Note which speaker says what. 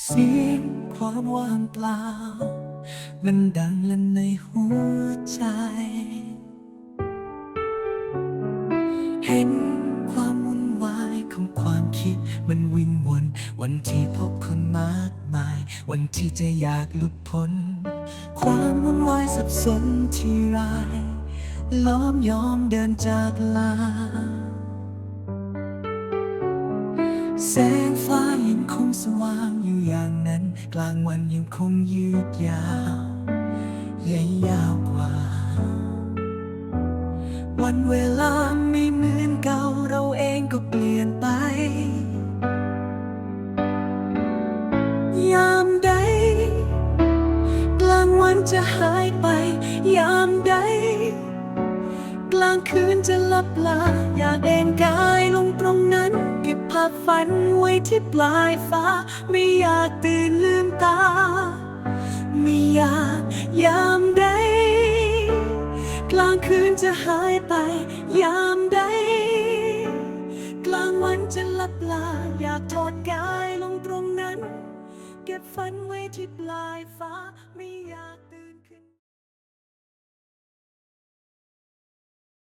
Speaker 1: เสียงความว่างเปล่า มันดังลั่นในหัวใจ เห็นความวุ่นวายของความคิดมันวิ่งวน วันที่พบคนมากมาย วันที่จะอยากหลุดพ้น ความวุ่นวายสับสนที่รายล้อมยอมเดินจากลา แสงฟ้ายังคงสว่างอยู่อย่างนั้น กลางวันยังคงยืดยาวและยาวกว่า วันเวลาไม่เหมือนเก่าเราเองก็เปลี่ยนไป ยามใด กลางวันจะหายไป ยามใด กลางคืนจะลับลา อยากเอนกายลงตรง นั้นเก็บภาพฝันไว้ที่ปลายฟ้า ไม่อยากตื่นลืมตา ไม่อยากยามใด กลางคืนจะหายไป ยามใด กลางวันจะลับลา อยากถอดกายลงตรงนั้น เก็บฝันไว้ที่ปลายฟ้า